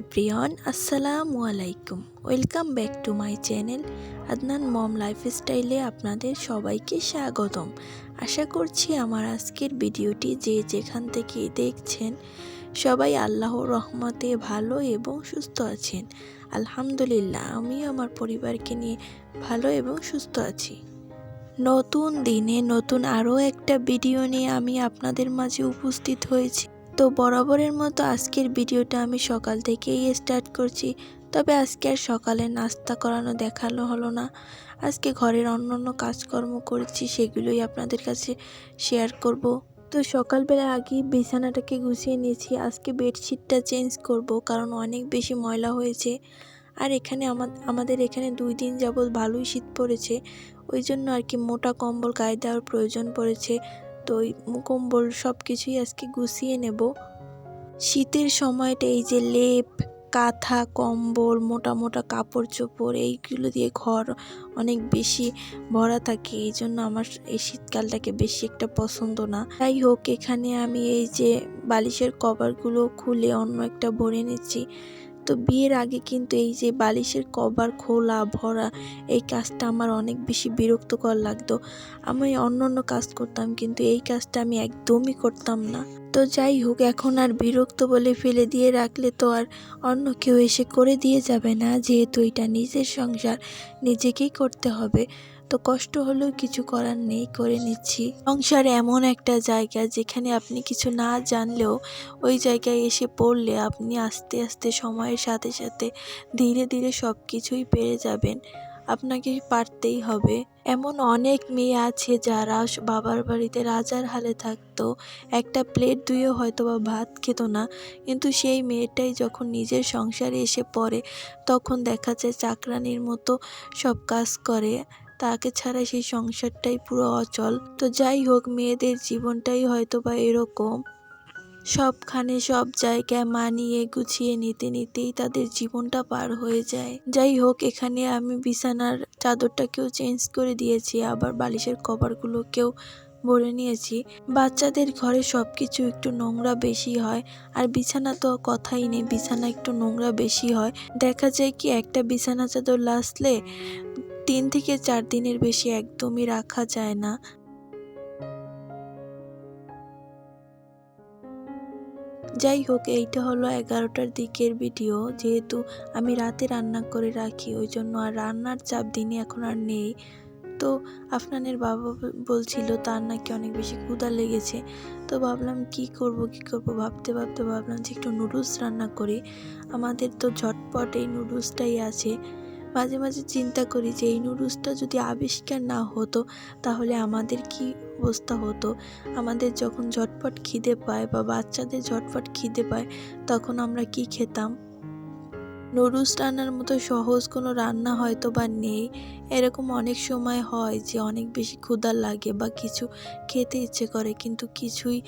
Everyone, আসসালামু আলাইকুম। Welcome back to my channel Adnan mom লাইফস্টাইলে আপনাদের সবাইকে স্বাগতম। আশা করছি আমার আজকের ভিডিওটি যে যেখান থেকে দেখছেন, সবাই আল্লাহর রহমতে ভালো এবং সুস্থ আছেন। আলহামদুলিল্লাহ, আমি আমার পরিবারকে নিয়ে ভালো এবং সুস্থ আছি। নতুন দিনে নতুন আরও একটা ভিডিও নিয়ে আমি আপনাদের মাঝে উপস্থিত হয়েছি। তো বরাবরের মতো আজকের ভিডিওটা আমি সকাল থেকেই স্টার্ট করছি। তবে আজকে আর সকালে নাস্তা করানো দেখানো হলো না। আজকে ঘরের অন্য অন্য কাজকর্ম করেছি, সেগুলোই আপনাদের কাছে শেয়ার করব। তো সকালবেলা আগেই বিছানাটাকে গুছিয়ে নিয়েছি। আজকে বেডশিটটা চেঞ্জ করব, কারণ অনেক বেশি ময়লা হয়েছে। আর এখানে আমাদের এখানে দুই দিন যাবৎ ভালোই শীত পড়েছে। ওই জন্য আর কি মোটা কম্বল গায়ে দেওয়ার প্রয়োজন পড়েছে। তো ওই কম্বল সব কিছুই আজকে গুছিয়ে নেব। শীতের সময়টা এই যে লেপ, কাঁথা, কম্বল, মোটা মোটা কাপড় চোপড়, এইগুলো দিয়ে ঘর অনেক বেশি ভরা থাকে, এই জন্য আমার এই শীতকালটাকে বেশি একটা পছন্দ না। যাই হোক, এখানে আমি এই যে বালিশের কভারগুলো খুলে অন্য একটা ভরে নিচ্ছি। তো বিয়ের আগে কিন্তু এই যে বালিশের কভার, খোলা, ভরা, এই কাজটা আমার অনেক বেশি বিরক্তকর লাগতো। আমি অন্য অন্য কাজ করতাম, কিন্তু এই কাজটা আমি একদমই করতাম না। তো যাই হোক, এখন আর বিরক্ত বলে ফেলে দিয়ে রাখলে তো আর অন্য কেউ এসে করে দিয়ে যাবে না, যেহেতু এটা নিজের সংসার, নিজেকেই করতে হবে। তো কষ্ট হলেও কিছু করার নেই, করে নিচ্ছি। সংসার এমন একটা জায়গা যেখানে আপনি কিছু না জানলেও ওই জায়গায় এসে পড়লে আপনি আস্তে আস্তে সময়ের সাথে সাথে ধীরে ধীরে সব কিছুই পেরে যাবেন। আপনাকে পারতেই হবে। এমন অনেক মেয়ে আছে যারা বাবার বাড়িতে রাজার হালে থাকতো, একটা প্লেট ধুয়েও হয়তো বা ভাত খেত না। কিন্তু সেই মেয়েটাই যখন নিজের সংসারে এসে পড়ে, তখন দেখা যায় চাকরানির মতো সব কাজ করে। তাকে ছাড়া সেই সংসারটাই পুরো অচল। তো যাই হোক, মেয়েদের জীবনটাই হয়তো বা এরকম। সবখানে সব জায়গায় মানিয়ে গুছিয়ে নিতে নিতেই তাদের জীবনটা পার হয়ে যায়। যাই হোক, এখানে আমি বিছানার চাদরটাকেও চেঞ্জ করে দিয়েছি, আবার বালিশের কভারগুলোকেও ভরে নিয়েছি। বাচ্চাদের ঘরে সব কিছু একটু নোংরা বেশি হয়, আর বিছানা তো কথাই নেই, বিছানা একটু নোংরা বেশি হয়। দেখা যায় কি, একটা বিছানা চাদর লাসলে তিন থেকে চার দিনের বেশি একদমই রাখা যায় না। যাই হোক, এইটা হলো এগারোটার দিকের ভিডিও। যেহেতু আমি রাতে রান্না করে রাখি, ওই জন্য আর রান্নার চাপ দিনে এখন আর নেই। তো আফনানের বাবা বল- বলছিল, তার নাকি অনেক বেশি ক্ষুধা লেগেছে। তো ভাবলাম, কি করব কি করব? ভাবতে ভাবতে ভাবলাম যে একটু নুডলস রান্না করি। আমাদের তো ঝটপট এই নুডলসটাই আছে। মাঝে মাঝে চিন্তা করি যে, এই নুডলসটা যদি আবিষ্কার না হতো, তাহলে আমাদের কি অবস্থা হতো? আমাদের যখন ঝটপট খিদে পায় বা বাচ্চাদের ঝটপট খিদে পায়, তখন আমরা কি খেতাম? নুডলস রান্নার মতো সহজ কোনো রান্না হয়তো বা নেই। এরকম অনেক সময় হয় যে, অনেক বেশি ক্ষুধা লাগে বা কিছু খেতে ইচ্ছে করে, কিন্তু কিছুই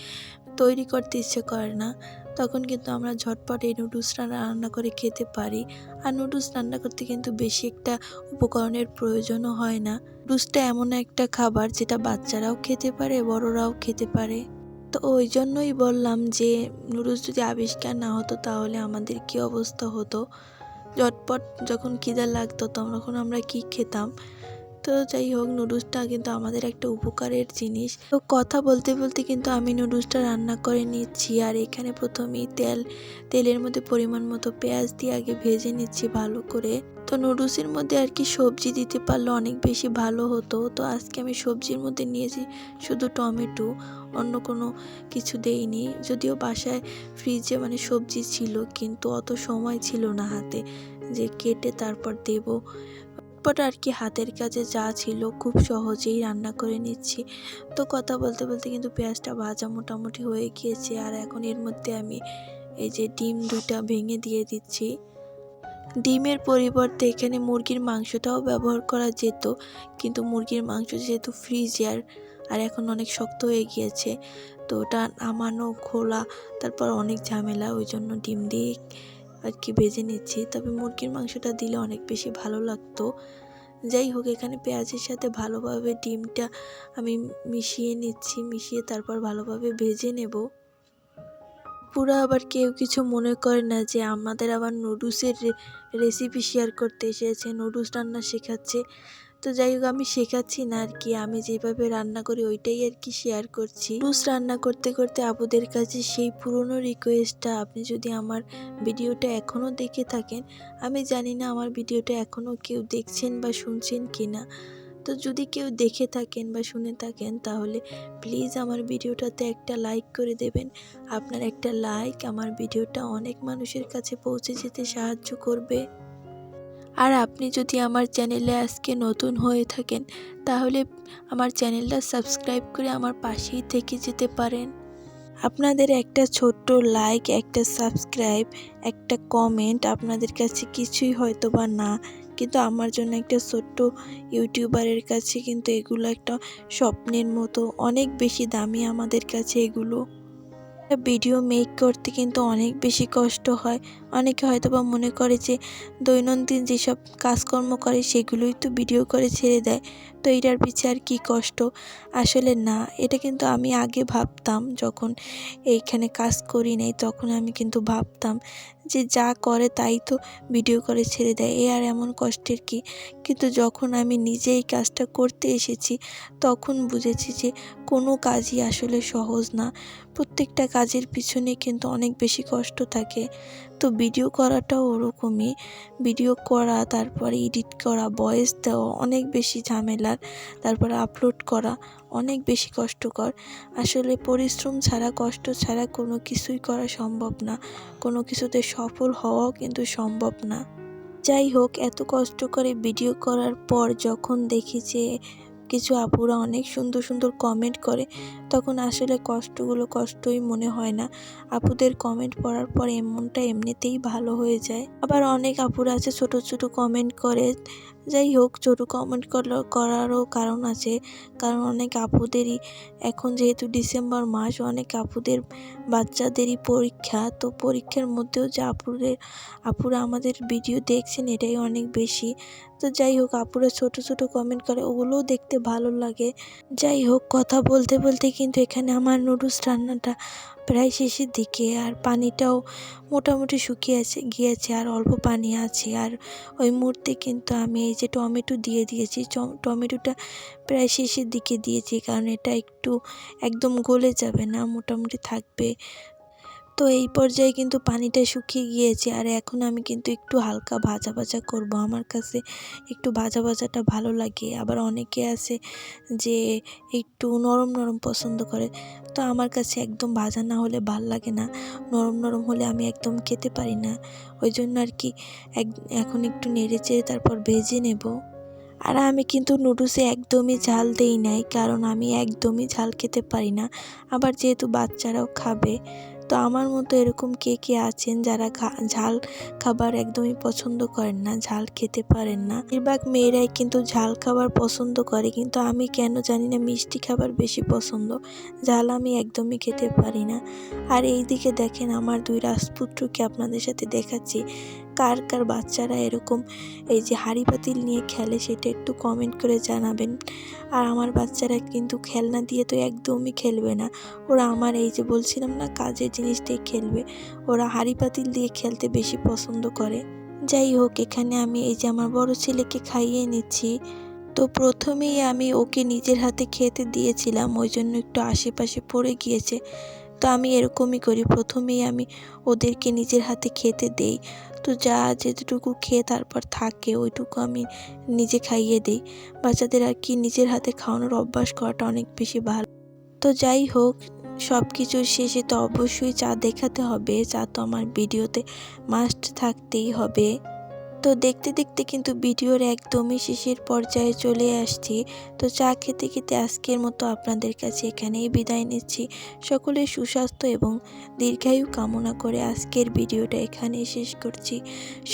তৈরি করতে ইচ্ছে করে না। তখন কিন্তু আমরা ঝটপট এই নুডলসটা রান্না করে খেতে পারি। আর নুডলস রান্না করতে কিন্তু বেশি একটা উপকরণের প্রয়োজনও হয় না। নুডলসটা এমন একটা খাবার যেটা বাচ্চারাও খেতে পারে, বড়রাও খেতে পারে। তো ওই জন্যই বললাম যে নুডলস যদি আবিষ্কার না হতো তাহলে আমাদের কী অবস্থা হতো? ঝটপট যখন খিদা লাগতো তখন আমরা কি খেতাম? তো যাই হোক, নুডলসটা কিন্তু আমাদের একটা উপকারের জিনিস। তো কথা বলতে বলতে কিন্তু আমি নুডলসটা রান্না করে নিচ্ছি আর এখানে প্রথমেই তেল, তেলের মধ্যে পরিমাণ মতো পেঁয়াজ দিয়ে আগে ভেজে নিচ্ছি ভালো করে। তো নুডলসের মধ্যে আর কি সবজি দিতে পারলে অনেক বেশি ভালো হতো। তো আজকে আমি সবজির মধ্যে নিয়েছি শুধু টমেটো, অন্য কোনো কিছু দেইনি। যদিও বাসায় ফ্রিজে মানে সবজি ছিল, কিন্তু অত সময় ছিল না হাতে যে কেটে তারপর দেব। পট আর কি হাতের কাছে যা ছিল খুব সহজেই রান্না করে নিচ্ছি। তো কথা বলতে বলতে কিন্তু পেঁয়াজটা ভাজা মোটামুটি হয়ে গিয়েছে আর এখন এর মধ্যে আমি এই যে ডিম দুটা ভেঙে দিয়ে দিচ্ছি। ডিমের পরিবর্তে এখানে মুরগির মাংসটাও ব্যবহার করা যেত, কিন্তু মুরগির মাংস যেহেতু ফ্রিজিয়ার আর এখন অনেক শক্ত হয়ে গিয়েছে, তো ওটা নামানো, খোলা, তারপর অনেক ঝামেলা, ওই জন্য ডিম দিয়ে আর কি ভেজে নিচ্ছি। তবে মুরগির মাংসটা দিলে অনেক বেশি ভালো লাগতো। যাই হোক, এখানে পেঁয়াজের সাথে ভালোভাবে ডিমটা আমি মিশিয়ে নিচ্ছি। মিশিয়ে তারপর ভালোভাবে ভেজে নেব। পুরা আবার কেউ কিছু মনে করে না যে আমাদের আবার নুডলসের রেসিপি শেয়ার করতে এসেছে। নুডলস রান্না শেখাচ্ছে। তো যাই হোক, আমি শেখাচ্ছি না আর কি। আমি যেভাবে রান্না করি, ওইটাই আর কি শেয়ার করছি। নুডলস রান্না করতে করতে আপুদের কাছে সেই পুরনো রিকোয়েস্টটা আপনি যদি আমার ভিডিওটা এখনও দেখে থাকেন, আমি জানি না আমার ভিডিওটা এখনও কেউ দেখছেন বা শুনছেন কি না তো যদি কেউ দেখে থাকেন বা শুনে থাকেন, তাহলে প্লিজ আমার ভিডিওটাতে একটা লাইক করে দেবেন। আপনার একটা লাইক আমার ভিডিওটা অনেক মানুষের কাছে পৌঁছে যেতে সাহায্য করবে। আর আপনি যদি আমার চ্যানেলে আজকে নতুন হয়ে থাকেন, তাহলে আমার চ্যানেলটা সাবস্ক্রাইব করে আমার পাশেই থেকে যেতে পারেন। আপনাদের একটা ছোট্ট লাইক একটা সাবস্ক্রাইব একটা কমেন্ট আপনাদের কাছে কিছুই হয়তো বা না, কিন্তু আমার জন্য একটা ছোট্ট ইউটিউবারের কাছে কিন্তু এগুলো একটা স্বপ্নের মতো, অনেক বেশি দামি আমাদের কাছে এগুলো। ভিডিও মেক করতে কিন্তু অনেক বেশি কষ্ট হয় অনেকে হয়তো বা মনে করে যে দৈনন্দিন যেসব কাজকর্ম করে সেগুলোই তো ভিডিও করে ছেড়ে দেয়। তো এটার পিছে আর কী কষ্ট? আসলে না, এটা কিন্তু আমি আগে ভাবতাম যখন এইখানে কাজ করি নাই, তখন আমি কিন্তু ভাবতাম যে যা করে তাই তো ভিডিও করে ছেড়ে দেয়, এ আর এমন কষ্টের কি? কিন্তু যখন আমি নিজে এই কাজটা করতে এসেছি, তখন বুঝেছি যে কোনো কাজই আসলে সহজ না। প্রত্যেকটা কাজের পিছনে কিন্তু অনেক বেশি কষ্ট থাকে। তো ভিডিও করাটাও ওরকমই। ভিডিও করা, তারপরে এডিট করা ভয়েস দেওয়া, অনেক বেশি ঝামেলার। তারপরে আপলোড করা, অনেক বেশি কষ্টকর। আসলে পরিশ্রম ছাড়া, কষ্ট ছাড়া কোনো কিছুই করা সম্ভব না। কোনো কিছুতে সফল হওয়াও কিন্তু সম্ভব না। যাই হোক, এত কষ্ট করে ভিডিও করার পর যখন দেখি যে কিছু আপুরা অনেক সুন্দর সুন্দর কমেন্ট করে, তখন আসলে কষ্টগুলো কষ্টই মনে হয় না। আপুদের কমেন্ট পড়ার পর এমনটা এমনিতেই ভালো হয়ে যায়। আবার অনেক আপুরা আছে, ছোট ছোট কমেন্ট করে যাই হোক ছোটো কমেন্ট করল, করারও কারণ আছে। কারণ অনেক আপুদেরই এখন যেহেতু ডিসেম্বর মাস, অনেক আপুদের, বাচ্চাদেরই পরীক্ষা। তো পরীক্ষার মধ্যেও যে আপুদের, আপুরা আমাদের ভিডিও দেখছেন, এটাই অনেক বেশি। তো যাই হোক, আপুরা ছোট ছোট কমেন্ট করে, ওগুলোও দেখতে ভালো লাগে। যাই হোক, কথা বলতে বলতে কিন্তু এখানে আমার নুডলস রান্নাটা প্রায় শেষের দিকে। আর পানিটাও মোটামুটি শুকিয়ে আছে, গিয়েছে, আর অল্প পানি আছে। আর ওই মুহূর্তে কিন্তু আমি এই যে টমেটো দিয়ে দিয়েছি টমেটোটা প্রায় শেষের দিকে দিয়েছি, কারণ এটা একটু একদম গলে যাবে না, মোটামুটি থাকবে। তো এই পর্যায়ে কিন্তু পানিটা শুকিয়ে গিয়েছে। আর এখন আমি কিন্তু একটু হালকা ভাজা ভাজা করব। আমার কাছে একটু ভাজা ভাজাটা ভালো লাগে। আবার অনেকে আছে যে একটু নরম নরম পছন্দ করে। তো আমার কাছে একদম ভাজা না হলে ভালো লাগে না। নরম নরম হলে আমি একদম খেতে পারি না। ওই জন্য আর কি এখন একটু নেড়ে চেড়ে তারপর ভেজে নেব। আর আমি কিন্তু নুডলসে একদমই ঝাল দেই নাই। কারণ আমি একদমই ঝাল খেতে পারি না। আবার যেহেতু বাচ্চারাও খাবে তো আমার মতো এরকম কে কে আছেন যারা ঝাল খাবার একদমই পছন্দ করেন না, ঝাল খেতে পারেন না? বেশিরভাগ মেয়েরাই কিন্তু ঝাল খাবার পছন্দ করে, কিন্তু আমি কেন জানি না মিষ্টি খাবার বেশি পছন্দ। ঝাল আমি একদমই খেতে পারি না। আর এই দিকে দেখেন আমার দুই রাজপুত্রকে আপনাদের সাথে দেখাচ্ছি। কার কার বাচ্চারা এরকম এই যে হাঁড়ি পাতিল নিয়ে খেলে সেটা একটু কমেন্ট করে জানাবেন। আর আমার বাচ্চারা কিন্তু খেলনা দিয়ে তো একদমই খেলবে না। ওরা আমার এই যে বলছিলাম না, কাজের জিনিস দিয়ে খেলবে। ওরা হাঁড়ি পাতিল দিয়ে খেলতে বেশি পছন্দ করে। যাই হোক, এখানে আমি এই যে আমার বড় ছেলেকে খাইয়ে নিচ্ছি। তো প্রথমেই আমি ওকে নিজের হাতে খেতে দিয়েছিলাম, ওই জন্য একটু আশেপাশে পড়ে গিয়েছে। তো আমি এরকমই করি। প্রথমেই আমি ওদেরকে নিজের হাতে খেতে দেই। তো যা যেটুকু খেয়ে তারপর থাকে, ওইটুকু আমি নিজে খাইয়ে দিই। বাচ্চাদের আর কি নিজের হাতে খাওয়ানোর অভ্যাস করাটা অনেক বেশি ভালো। তো যাই হোক সব কিছুর শেষে তো অবশ্যই চা দেখাতে হবে। চা তো আমার ভিডিওতে মাস্ট থাকতেই হবে। তো দেখতে দেখতে কিন্তু ভিডিওর একদমই শেষের পর্যায়ে চলে আসছি। তো চা খেতে খেতে আজকের মতো আপনাদের কাছে এখানেই বিদায় নিচ্ছি। সকলের সুস্বাস্থ্য এবং দীর্ঘায়ু কামনা করে আজকের ভিডিওটা এখানেই শেষ করছি।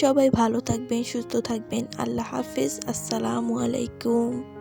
সবাই ভালো থাকবেন, সুস্থ থাকবেন। আল্লাহ হাফেজ। আসসালামু আলাইকুম।